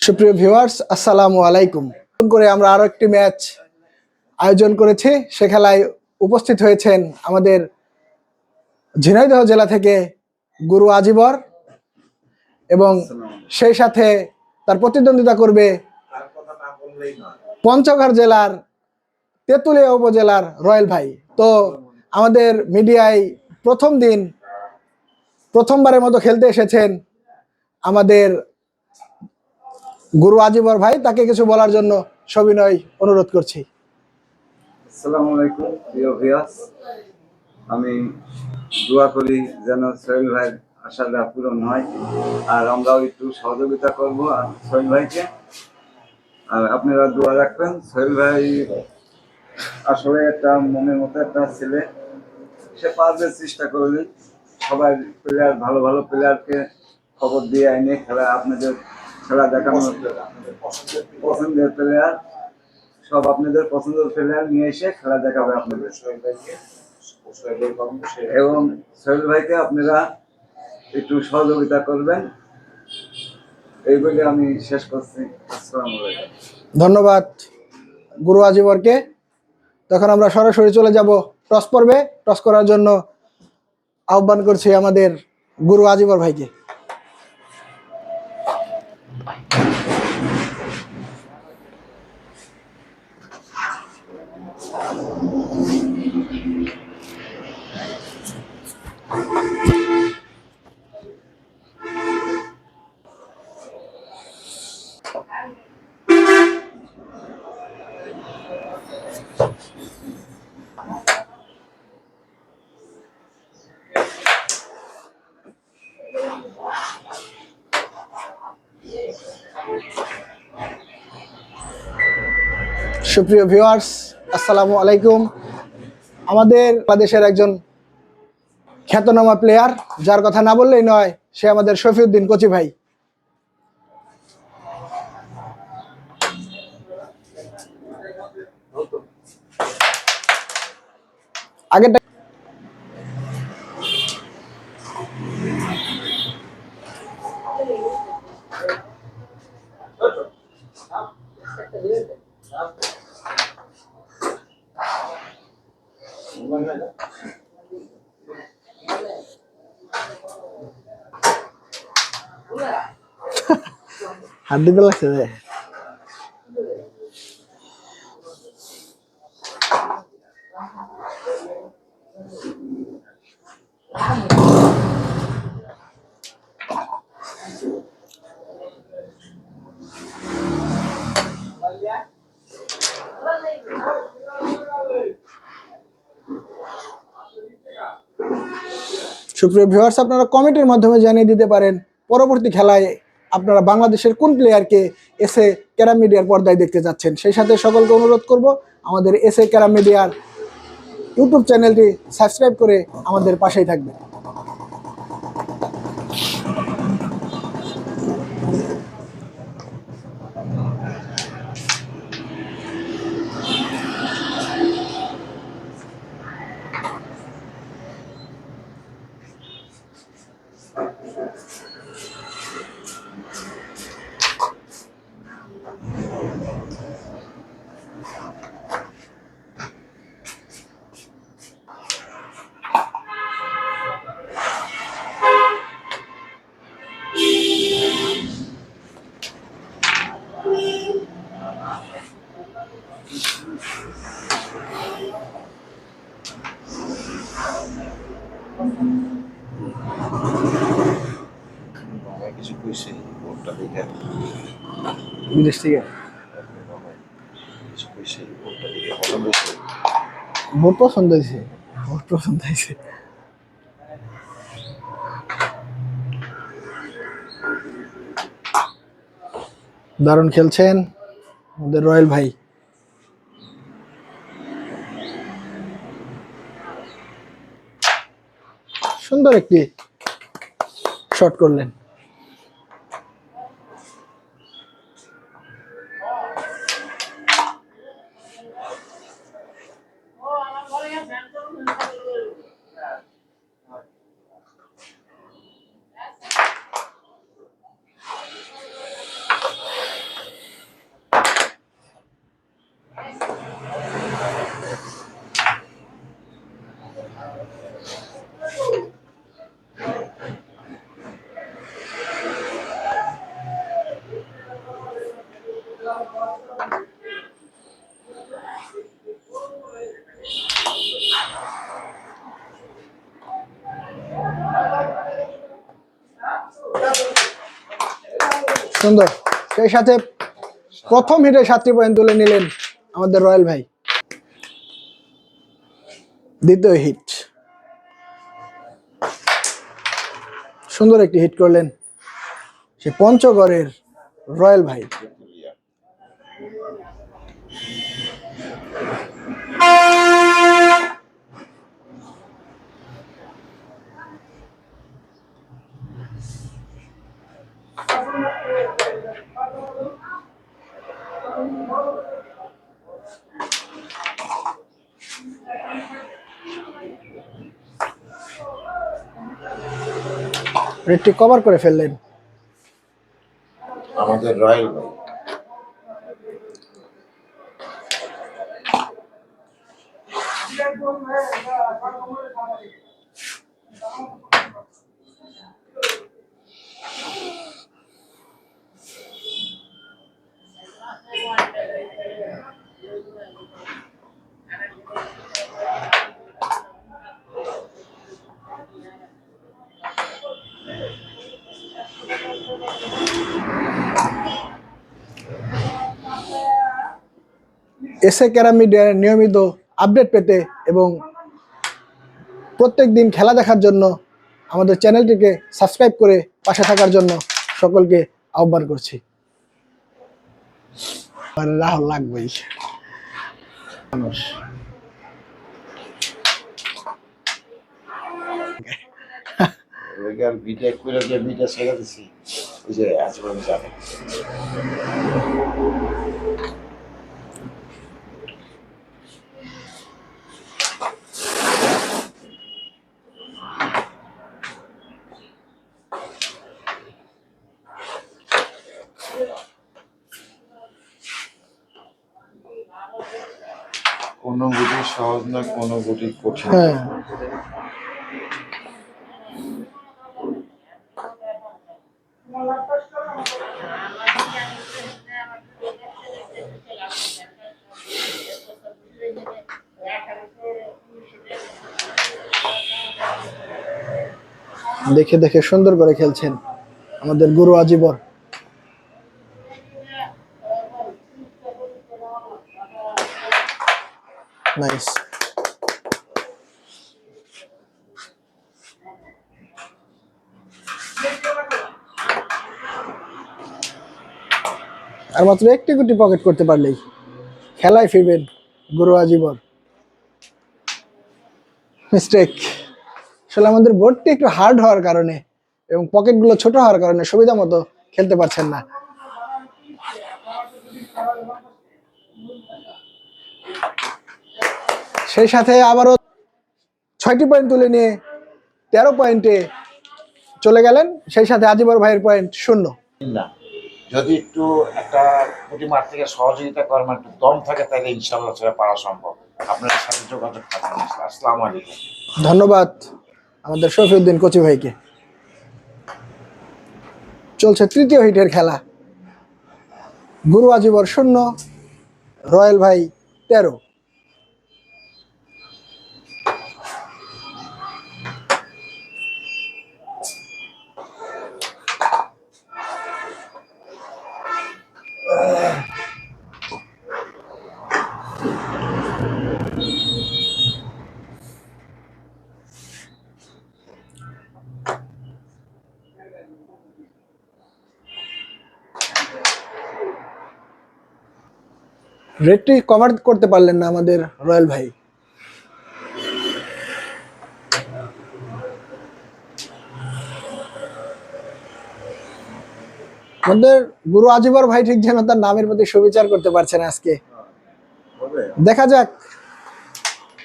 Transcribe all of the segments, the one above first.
সুপ্রিয় ভিউয়ার্স, আসসালামু আলাইকুম। করে আমরা আরও একটি ম্যাচ আয়োজন করেছি। সে খেলায় উপস্থিত হয়েছেন আমাদের ঝিনাইদহ জেলা থেকে গুরু আজিবর এবং সেই সাথে তার প্রতিদ্বন্দ্বিতা করবে পঞ্চগড় জেলার তেঁতুলিয়া উপজেলার রয়্যাল ভাই। তো আমাদের মিডিয়ায় প্রথম দিন প্রথমবারের মতো খেলতে এসেছেন আমাদের গুরু আজিবর ভাই। তাকে কিছু বলার জন্য সবিনয় অনুরোধ করছি। আলাইকুম আমি দোয়া করি যেন সোহেল ভাইয়ের আশাটা পূরণ হয়। আর আমরাও একটু সহযোগিতা করব আর সোহেল ভাইকে। আর আপনারা দোয়া রাখবেন। সোহেল ভাই আসলে একটা মনের মতো একটা ছেলে। সে পারবে চেষ্টা করবে সবাই প্লেয়ার ভালো ভালো প্লেয়ারকে খবর দিয়ে আইনে খেলা, আপনাদের খেলা দেখানো পছন্দের প্লেয়ার সব আপনাদের পছন্দের প্লেয়ার নিয়ে এসে খেলা দেখাবে আপনাদের। এবং সোহেল ভাইকে আপনারা একটু সহযোগিতা করবেন। এই বলে আমি শেষ করছি। ধন্যবাদ গুরু আজিবরকে। তখন আমরা সরাসরি চলে যাব টস পর্বে। টস করার জন্য আহ্বান করছি আমাদের গুরু আজিবর ভাইকে। সুপ্রিয় ভিউয়ার্স আসসালামু আলাইকুম। আমাদের বাংলাদেশের একজন খ্যাতনামা প্লেয়ার যার কথা না বললেই নয়, সে আমাদের শফিউদ্দিন কচি ভাই। আগেরটা দিতে লাগছে সুপ্রিয় ভিউয়ার্স আপনারা কমেন্টের মাধ্যমে জানিয়ে দিতে পারেন পরবর্তী খেলায় আপনারা বাংলাদেশের কোন প্লেয়ারকে এসে ক্যারাম মিডিয়ার পর্দায় দেখতে যাচ্ছেন, সেই সাথে সকলকে অনুরোধ করব, আমাদের এসে ক্যারাম মিডিয়ার ইউটিউব চ্যানেলটি সাবস্ক্রাইব করে আমাদের পাশেই থাকবে বিদেশ থেকে। ভোট পছন্দ হয়েছে। ভোট পছন্দ হয়েছে। দারুণ খেলছেন আমাদের রয়্যাল ভাই। সুন্দর একটি শট করলেন। সুন্দর। সেই সাথে প্রথম হিটে সাতটি পয়েন্ট তুলে নিলেন আমাদের রয়্যাল ভাই। দ্বিতীয় হিট। সুন্দর একটি হিট করলেন সে পঞ্চগড়ের রয়্যাল ভাই। রেডটি কভার করে ফেললেন। আমাদের রয়্যাল ভাই। এসএ ক্যারাম মিডিয়ার নিয়মিত আপডেট পেতে এবং প্রত্যেক দিন খেলা দেখার জন্য আমাদের চ্যানেলটিকে সাবস্ক্রাইব করে পাশে থাকার জন্য সকলকে আহ্বান করছি। রাহুল লাগবেই। মানুষ করে যাবে কোনো গুটি সহজ না কঠিন? হ্যাঁ। দেখে দেখে সুন্দর করে খেলছেন আমাদের গুরু আজীবর নাইস মাত্র একটি গুটি পকেট করতে পারলেই খেলায় ফিরবেন গুরু আজীবর মিস্টেক আসলে আমাদের বোর্ডটি একটু হার্ড হওয়ার কারণে এবং পকেটগুলো ছোট হওয়ার কারণে সুবিধা মতো খেলতে পারছেন না। সেই সাথে আবারও ছয়টি পয়েন্ট তুলে নিয়ে তেরো পয়েন্টে চলে গেলেন। সেই সাথে আজিবর ভাইয়ের পয়েন্ট শূন্য। না। যদি একটু একটা পুঁটি মার থেকে সহযোগিতা করেন একটু দম থাকে, তাহলে ইনশাল্লাহ সেটা পারা সম্ভব। আপনার সাথে যোগাযোগ থাকবেন আসসালামু আলাইকুম। ধন্যবাদ আমাদের শফিউদ্দিন কচি ভাইকে। চলছে তৃতীয় হিটের খেলা। গুরু আজিবর শূন্য, রয়্যাল ভাই তেরো। রেডটি কভার করতে পারলেন না আমাদের রয়্যাল ভাই। আমাদের গুরু আজিবর ভাই ঠিক যেন তার নামের প্রতি সুবিচার করতে পারছেন আজকে। দেখা যাক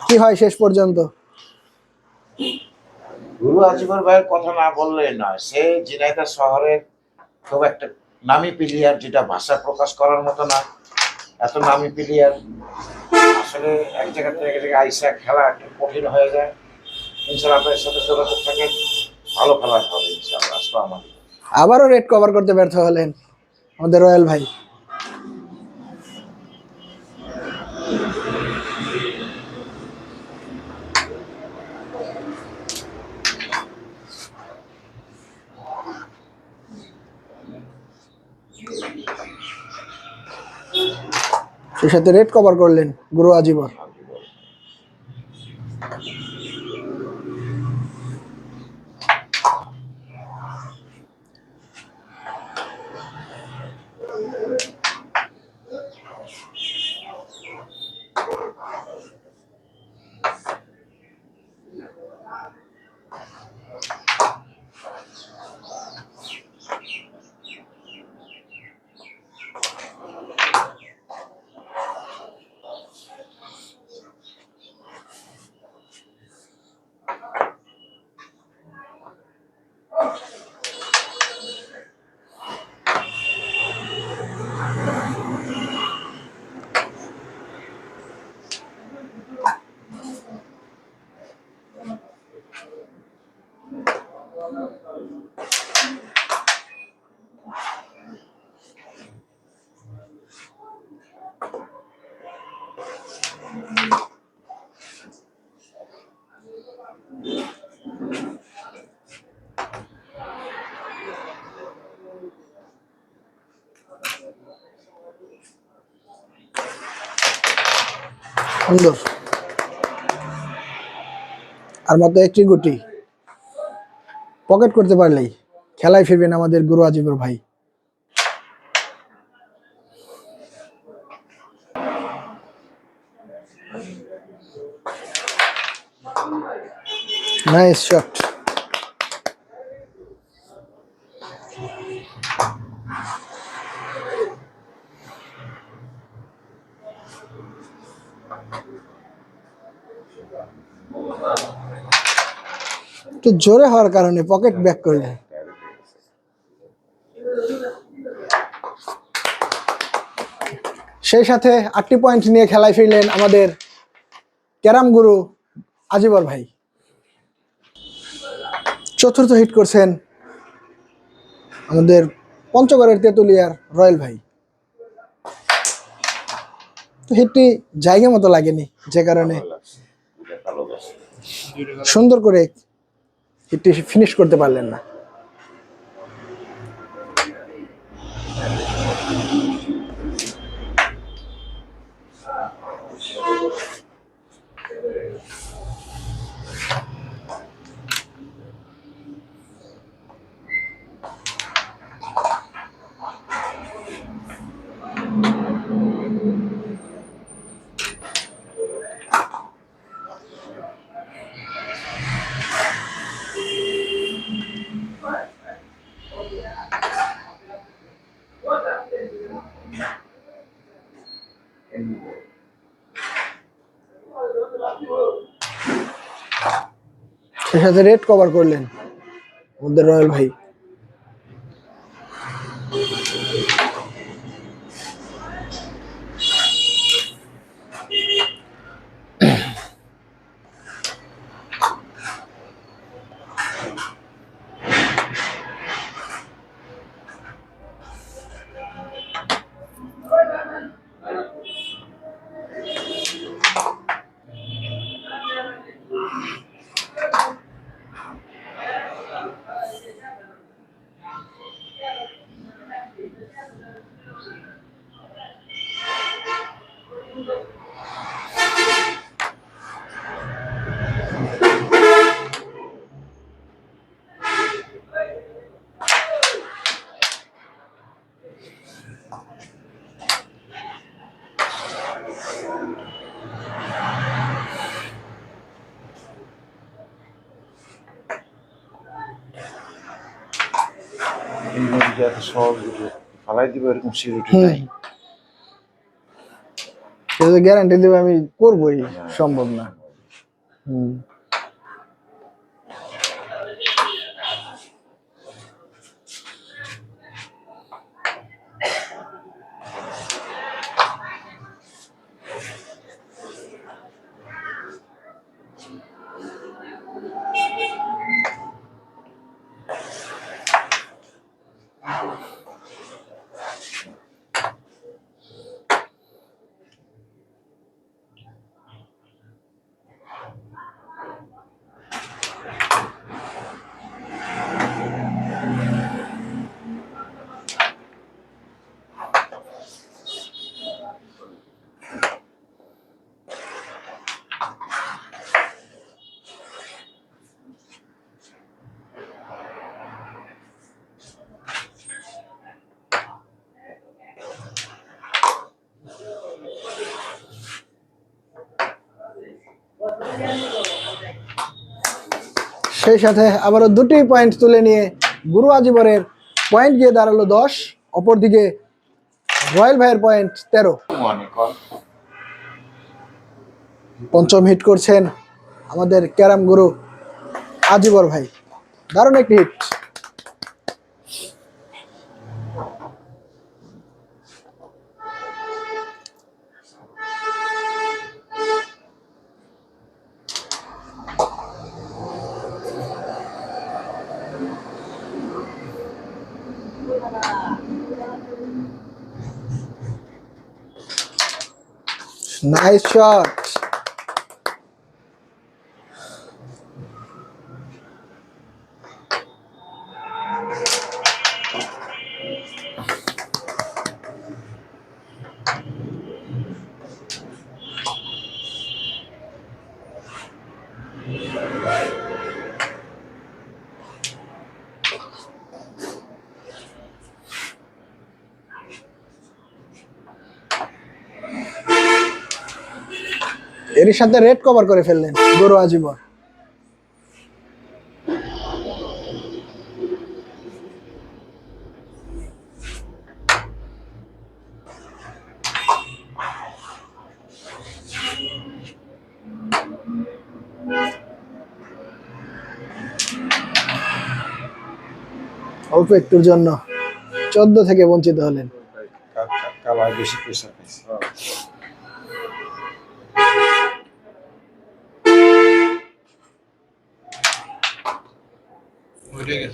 কি হয় শেষ পর্যন্ত। গুরু আজিবর ভাইয়ের কথা না বললেই নয়, সে ঝিনাইদহ শহরের খুব একটা নামি প্লেয়ার যেটা ভাষা প্রকাশ করার মতো না। এত নামি প্লেয়ার। আসলে এক জায়গা থেকে এক জায়গায় আইসা খেলা একটু কঠিন হয়ে যায়। ইনশাল্লাহ আপনার সাথে যোগাযোগ থাকে। ভালো খেলা হবে ইনশাল্লাহ আসসালামু আবারও রেড কভার করতে ব্যর্থ হলেন আমাদের রয়্যাল ভাই। সাথে রেড কভার করলেন গুরু আজীবর সুন্দর। আর মাত্র একটি গুটি। পকেট করতে পারলেই খেলায় ফিরবেন আমাদের গুরু আজিবর ভাই। নাইস শট একটু জোরে হওয়ার কারণে পকেট ব্যাক করলেন সেই সাথে আটটি পয়েন্ট নিয়ে খেলায় ফিরলেন আমাদের ক্যারাম গুরু আজিবর ভাই। চতুর্থ হিট করছেন আমাদের পঞ্চগড়ের তেঁতুলিয়ার রয়্যাল ভাই। তো হিটটি জায়গা মতো লাগেনি যে কারণে সুন্দর করে হিটটি ফিনিশ করতে পারলেন না। সাথে রেড কভার করলেন আমাদের রয়্যাল ভাই এই নদীটা এত সহজ ফালাই দিব এরকম সিউরিটি। নাই। গ্যারান্টি দেবে আমি করবোই সম্ভব না। হুম। সেই সাথে আবারও দুটি পয়েন্ট তুলে নিয়ে গুরু আজিবরের পয়েন্ট গিয়ে দাঁড়াল দশ, অপরদিকে রয়্যাল ভাইয়ের পয়েন্ট তেরো। পঞ্চম হিট করছেন আমাদের ক্যারাম গুরু আজীবর ভাই। দারুণ একটি হিট নাইস শট এরই সাথে রেড কভার করে ফেললেন গরু আজীবন। অল্প একটুর জন্য চোদ্দ থেকে বঞ্চিত হলেন। বেশি প্রেশার Rodríguez.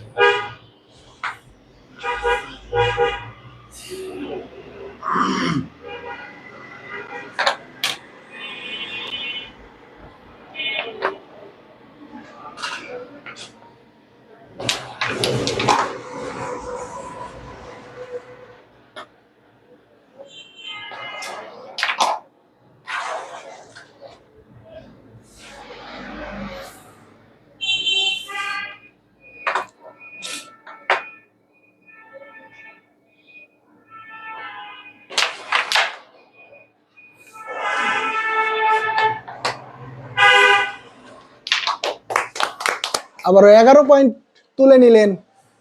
আবারও এগারো পয়েন্ট তুলে নিলেন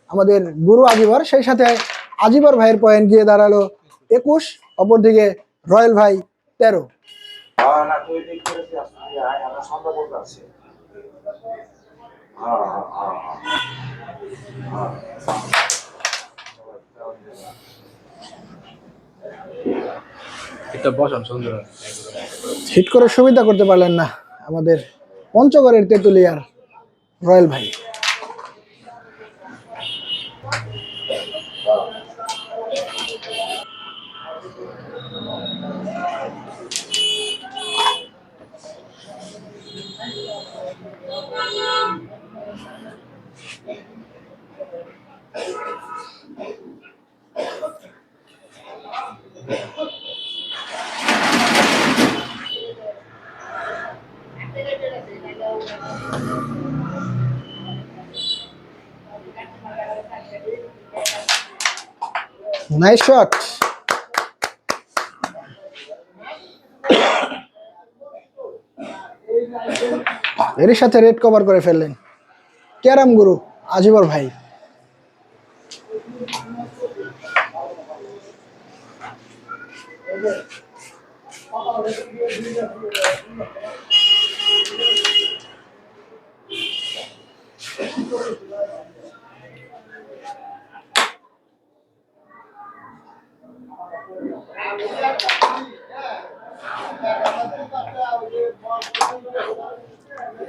আমাদের গুরু আজিবর। সেই সাথে আজিবর ভাইয়ের পয়েন্ট গিয়ে দাঁড়াল একুশ অপরদিকে রয়্যাল ভাই তেরো। হিট করে সুবিধা করতে পারলেন না আমাদের পঞ্চগড়ের তেঁতুলিয়ার রয়্যাল ভাই। Nice shot. এর সাথে রেড কভার করে ফেললেন ক্যারাম গুরু আজিবর ভাই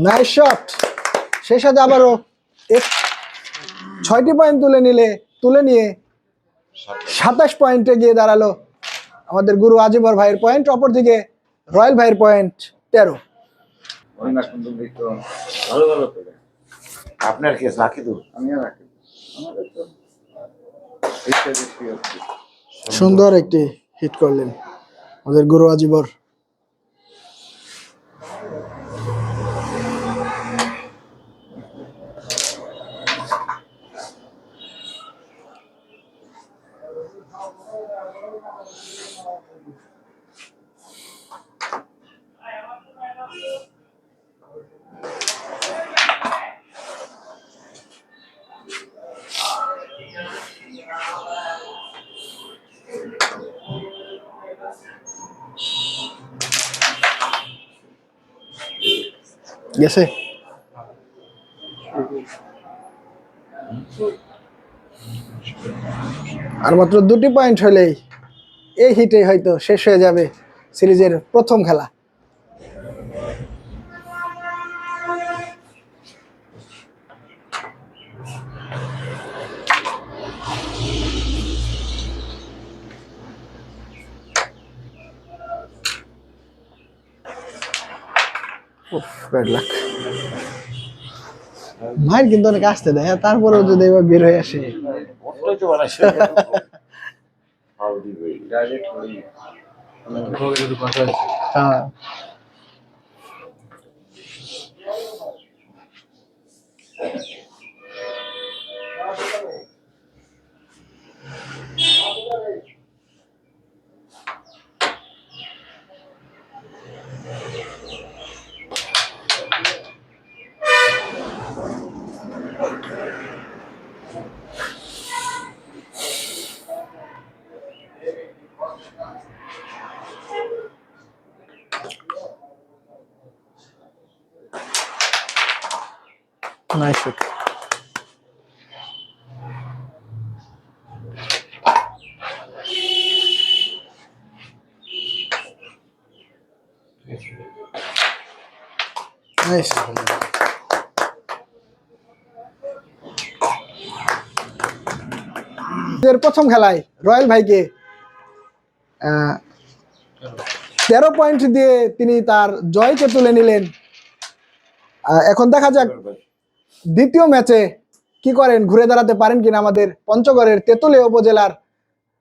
নাইস শট সেই সাথে আবারও এক- ছয়টি পয়েন্ট তুলে নিলে তুলে নিয়ে সাতাশ পয়েন্টে গিয়ে দাঁড়াল আমাদের গুরু আজিবর ভাইয়ের পয়েন্ট অপরদিকে রয়্যাল ভাইয়ের পয়েন্ট তেরো। অন্য কিন্তু তো ভালো ভালো আপনার কেস রাখি আমাদের তো বেশি সুন্দর একটি হিট করলেন আমাদের গুরু আজিবর। Ya sé. আর মাত্র দুটি পয়েন্ট হলেই এই হিটে হয়তো শেষ হয়ে যাবে সিরিজের প্রথম খেলা। মায়ের কিন্তু অনেক আসতে দেয় হ্যাঁ, তারপরেও যদি এবার বের হয়ে আসে। tô de olho. Achei que era o Paulo de Verde. Já, já, já. Vou ver o do contrato. Tá. Shoot nice এর প্রথম খেলায় রয়্যাল ভাইকে তেরো পয়েন্ট দিয়ে তিনি তার জয়কে তুলে নিলেন। এখন দেখা যাক দ্বিতীয় ম্যাচে কি করেন? ঘুরে দাঁড়াতে পারেন কিনা আমাদের পঞ্চগড়ের তেঁতুলিয়া উপজেলার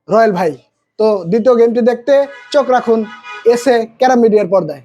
রয়্যাল ভাই। তো দ্বিতীয় গেমটি দেখতে চোখ রাখুন এসে ক্যারাম মিডিয়ার পর্দায়।